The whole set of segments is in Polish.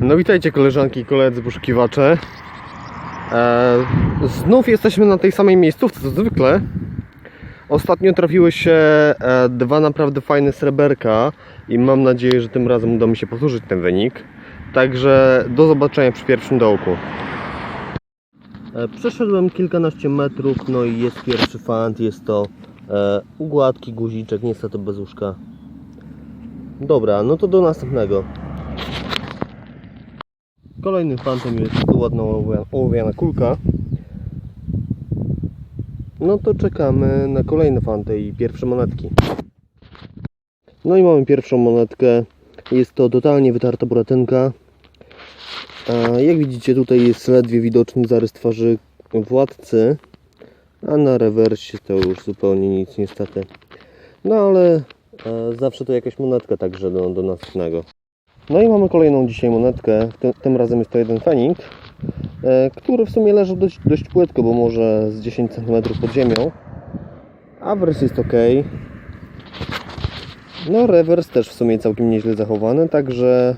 No witajcie koleżanki i koledzy poszukiwacze. E, znów jesteśmy na tej samej miejscówce co zwykle. Ostatnio trafiły się e, dwa naprawdę fajne sreberka i mam nadzieję, że tym razem uda mi się powtórzyć ten wynik. Także do zobaczenia przy pierwszym dołku. E, przeszedłem kilkanaście metrów, no i jest pierwszy fant. Jest to e, ugładki guziczek, niestety bez łóżka. Dobra, no to do następnego. Kolejnym fantem jest tu ładna ołowia- ołowiana kulka. No to czekamy na kolejne fanty i pierwsze monetki. No i mamy pierwszą monetkę. Jest to totalnie wytarta buratynka. Jak widzicie tutaj jest ledwie widoczny zarys twarzy władcy. A na rewersie to już zupełnie nic niestety. No ale e, zawsze to jakaś monetka także do, do następnego. No i mamy kolejną dzisiaj monetkę. Tym, razem jest to jeden fenik, e, który w sumie leży dość, dość płytko, bo może z 10 cm pod ziemią. Awers jest ok. No rewers też w sumie całkiem nieźle zachowany, także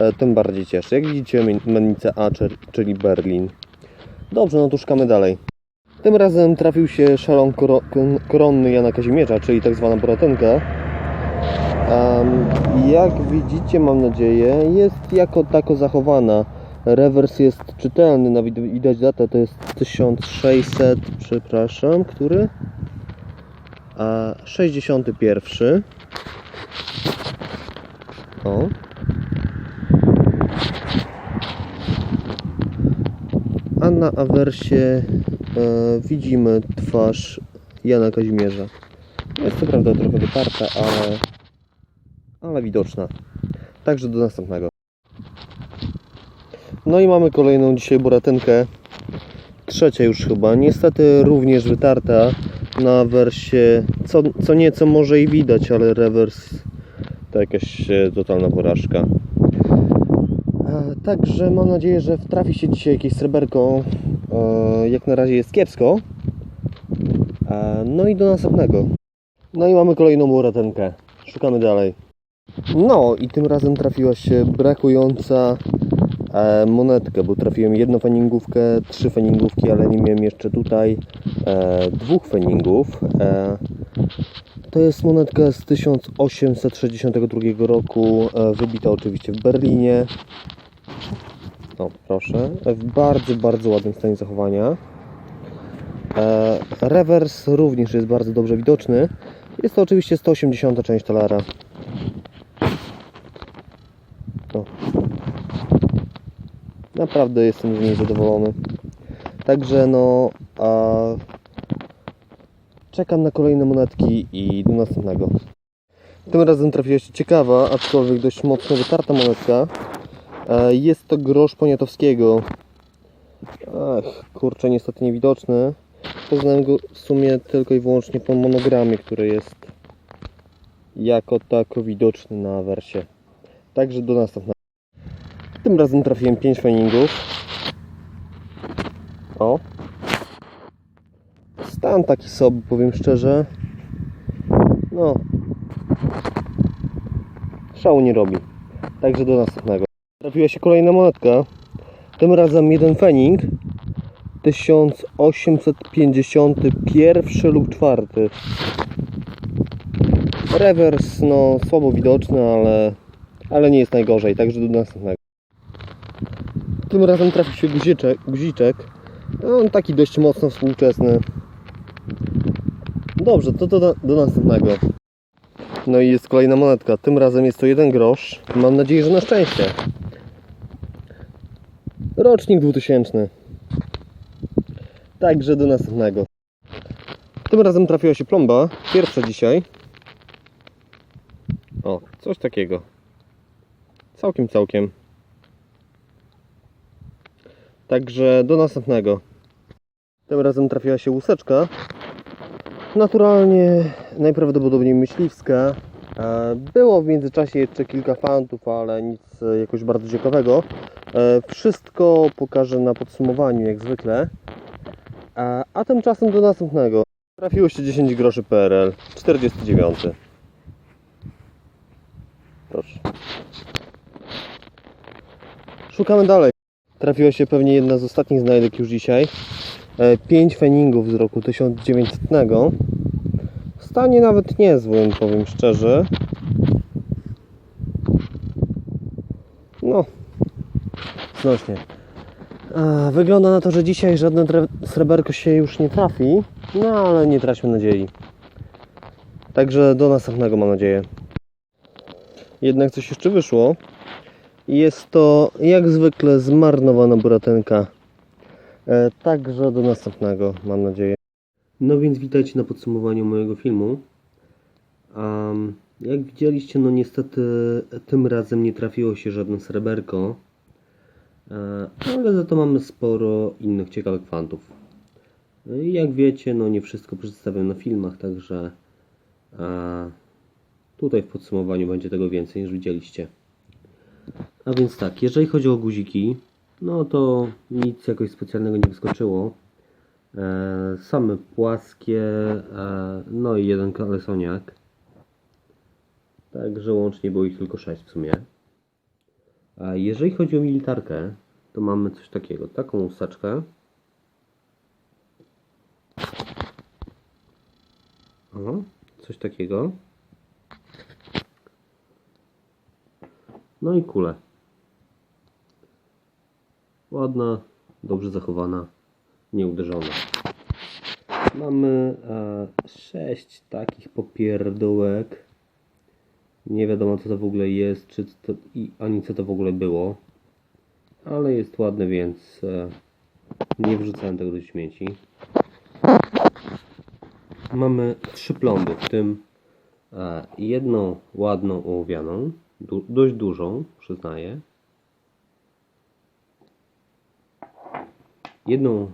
e, tym bardziej cieszy. Jak widzicie men- mennicę A, czyli Berlin. Dobrze, no to szukamy dalej. Tym razem trafił się szalon koronny Jana Kazimierza, czyli tak zwana boratenka. Jak widzicie, mam nadzieję, jest jako tako zachowana. Rewers jest czytelny, nawet widać datę, to jest 1600, przepraszam, który? A 61. O. A na awersie e, widzimy twarz Jana Kazimierza. Jest to prawda trochę wytarta, ale ale widoczna. Także do następnego. No i mamy kolejną dzisiaj buratynkę. Trzecia już chyba. Niestety również wytarta na wersie. Co, co nieco może i widać, ale rewers to jakaś e, totalna porażka. E, Także mam nadzieję, że trafi się dzisiaj jakieś sreberko. E, Jak na razie jest kiepsko. No i do następnego. No i mamy kolejną buratynkę. Szukamy dalej. No i tym razem trafiła się brakująca e, monetka, bo trafiłem jedną feningówkę, trzy feningówki, ale nie miałem jeszcze tutaj e, dwóch feningów. E, to jest monetka z 1862 roku, e, wybita oczywiście w Berlinie. O, proszę. E, W bardzo, bardzo ładnym stanie zachowania. E, rewers również jest bardzo dobrze widoczny. Jest to oczywiście 180 część talara. Naprawdę jestem z niej zadowolony. Także no, a czekam na kolejne monetki i do następnego. Tym razem trafiła się ciekawa, aczkolwiek dość mocno wytarta monetka. E, Jest to grosz poniatowskiego. Ach, kurczę, niestety niewidoczny. Poznałem go w sumie tylko i wyłącznie po monogramie, który jest jako tako widoczny na awersie. Także do następnego. Tym razem trafiłem 5 feningów. O. Stan taki sobie, powiem szczerze. No. Szału nie robi. Także do następnego. Trafiła się kolejna monetka. Tym razem jeden fening. 1851 lub 4. Rewers, no słabo widoczny, ale ale nie jest najgorzej, także do następnego. Tym razem trafi się guziczek, guziczek. On taki dość mocno współczesny. Dobrze, to, to do, do następnego. No i jest kolejna monetka. Tym razem jest to jeden grosz. Mam nadzieję, że na szczęście. Rocznik 2000. Także do następnego. Tym razem trafiła się plomba. Pierwsza dzisiaj. O, coś takiego. Całkiem, całkiem. Także do następnego. Tym razem trafiła się łuseczka. Naturalnie, najprawdopodobniej myśliwska. E, Było w międzyczasie jeszcze kilka fantów, ale nic e, jakoś bardzo ciekawego. E, Wszystko pokażę na podsumowaniu, jak zwykle. A, a tymczasem do następnego. Trafiło się 10 groszy PRL, 49. Proszę. Szukamy dalej. Trafiła się pewnie jedna z ostatnich znajdek już dzisiaj. E, Pięć feningów z roku 1900. W stanie nawet niezłym, powiem szczerze. No, znośnie. A, wygląda na to, że dzisiaj żadne sreberko się już nie trafi, no ale nie traćmy nadziei. Także do następnego mam nadzieję. Jednak coś jeszcze wyszło. Jest to jak zwykle zmarnowana buratenka. E, także do następnego mam nadzieję. No więc witajcie na podsumowaniu mojego filmu. Am, jak widzieliście, no niestety tym razem nie trafiło się żadne sreberko. E, ale za to mamy sporo innych ciekawych fantów. E, Jak wiecie, no nie wszystko przedstawiam na filmach, także e, tutaj w podsumowaniu będzie tego więcej niż widzieliście. A więc tak, jeżeli chodzi o guziki, no to nic jakoś specjalnego nie wyskoczyło. E, same płaskie, e, no i jeden kalesoniak. Także łącznie było ich tylko 6 w sumie. A jeżeli chodzi o militarkę, to mamy coś takiego, taką łusaczkę. O, coś takiego. No i kulę. Ładna, dobrze zachowana, nieuderzona. Mamy e, takich popierdółek. Nie wiadomo co to w ogóle jest, czy to, i, ani co to w ogóle było. Ale jest ładne, więc e, nie wrzucałem tego do śmieci. Mamy trzy plomby, w tym e, jedną ładną ołowianą, du, dość dużą, przyznaję. Jedną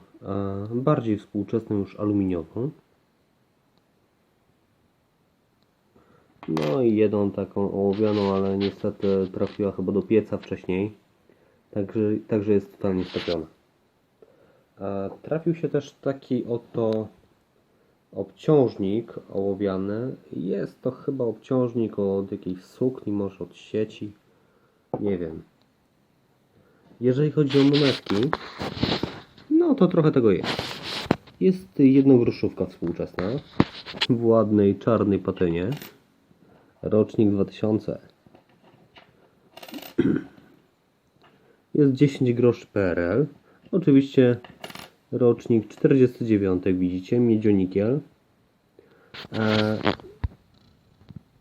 bardziej współczesną, już aluminiową. No i jedną taką ołowianą, ale niestety trafiła chyba do pieca wcześniej. Także, także jest totalnie stopiona. Trafił się też taki oto obciążnik ołowiany. Jest to chyba obciążnik od jakiejś sukni, może od sieci. Nie wiem. Jeżeli chodzi o monetki, no to trochę tego jest. Jest jednogroszówka współczesna w ładnej czarnej patynie. Rocznik 2000. Jest 10 groszy PRL. Oczywiście rocznik 49, jak widzicie, miedzionikiel. E,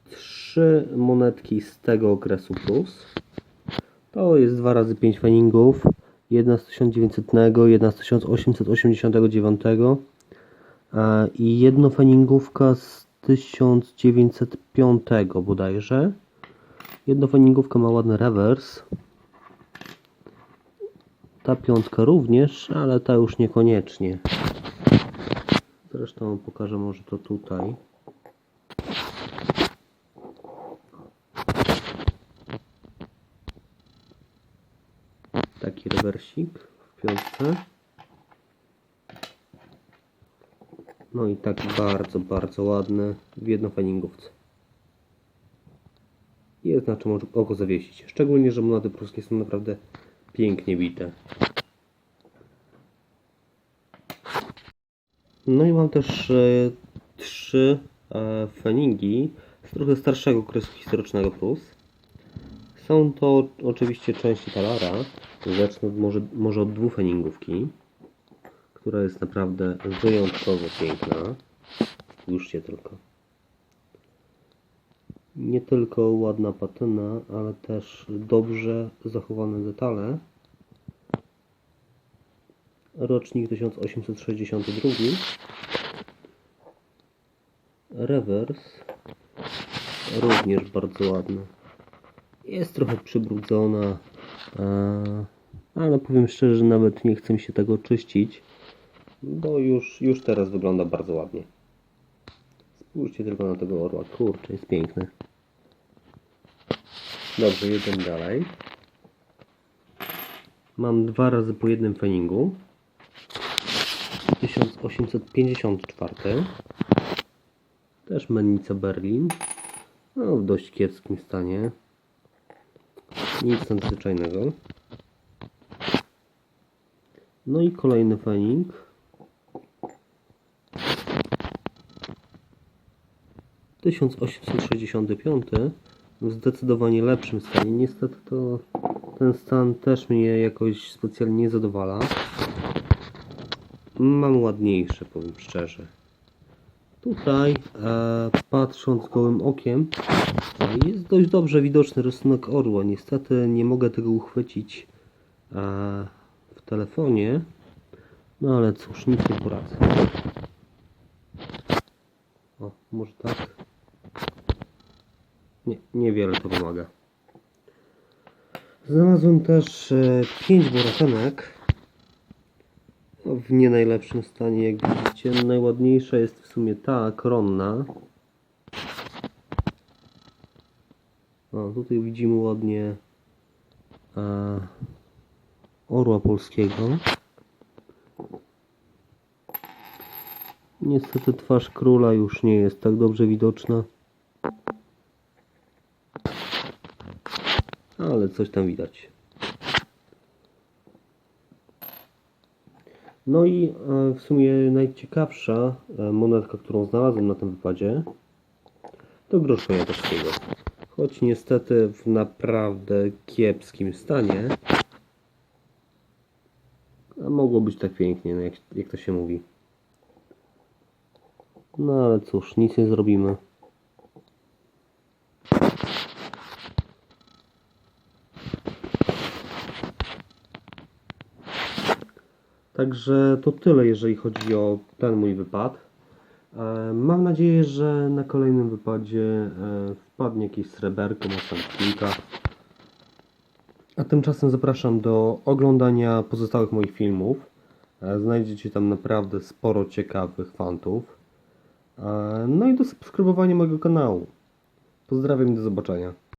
trzy monetki z tego okresu plus. To jest 2 razy 5 feningów. Jedna z 1900, jedna z 1889 e, i jedno feningówka z 1905 bodajże. Jedna feningówka ma ładny rewers. Ta piątka również, ale ta już niekoniecznie. Zresztą pokażę może to tutaj. Taki rewersik w piątce. No i taki bardzo, bardzo ładny w jednofeningówce. Jest na czym oko zawiesić. Szczególnie, że monety pruskie są naprawdę pięknie bite. No i mam też e, trzy e, feningi z trochę starszego okresu historycznego plus. Są to oczywiście części talara. Zacznę może, może od dwufeningówki, która jest naprawdę wyjątkowo piękna. Spójrzcie tylko. Nie tylko ładna patyna, ale też dobrze zachowane detale. Rocznik 1862. Rewers również bardzo ładny. Jest trochę przybrudzona, ale powiem szczerze, że nawet nie chcę się tego czyścić, bo już, już teraz wygląda bardzo ładnie. Spójrzcie tylko na tego orła, kurczę, jest piękny. Dobrze, jedziemy dalej. Mam dwa razy po jednym feningu. 1854. Też mennica Berlin. No, w dość kiepskim stanie. Nic nadzwyczajnego. No i kolejny fening. Tysiąc osiemset w zdecydowanie lepszym stanie. Niestety to ten stan też mnie jakoś specjalnie nie zadowala. Mam ładniejsze, powiem szczerze. Tutaj, e, patrząc gołym okiem, jest dość dobrze widoczny rysunek orła. Niestety nie mogę tego uchwycić e, w telefonie. No ale cóż, nic nie poradzę. O, może tak? Nie, niewiele to pomaga. Znalazłem też e, pięć boratenek w nie najlepszym stanie, jak widzicie. Najładniejsza jest w sumie ta kronna. O, tutaj widzimy ładnie e, orła polskiego. Niestety twarz króla już nie jest tak dobrze widoczna. Ale coś tam widać. No i e, w sumie najciekawsza e, monetka, którą znalazłem na tym wypadzie, to grosz poniatowskiego. Choć niestety w naprawdę kiepskim stanie. A mogło być tak pięknie, no jak, jak to się mówi. No ale cóż, nic nie zrobimy. Także to tyle, jeżeli chodzi o ten mój wypad. E, Mam nadzieję, że na kolejnym wypadzie e, wpadnie jakieś sreberko, może kilka. A tymczasem zapraszam do oglądania pozostałych moich filmów. E, Znajdziecie tam naprawdę sporo ciekawych fantów. No i do subskrybowania mojego kanału. Pozdrawiam i do zobaczenia.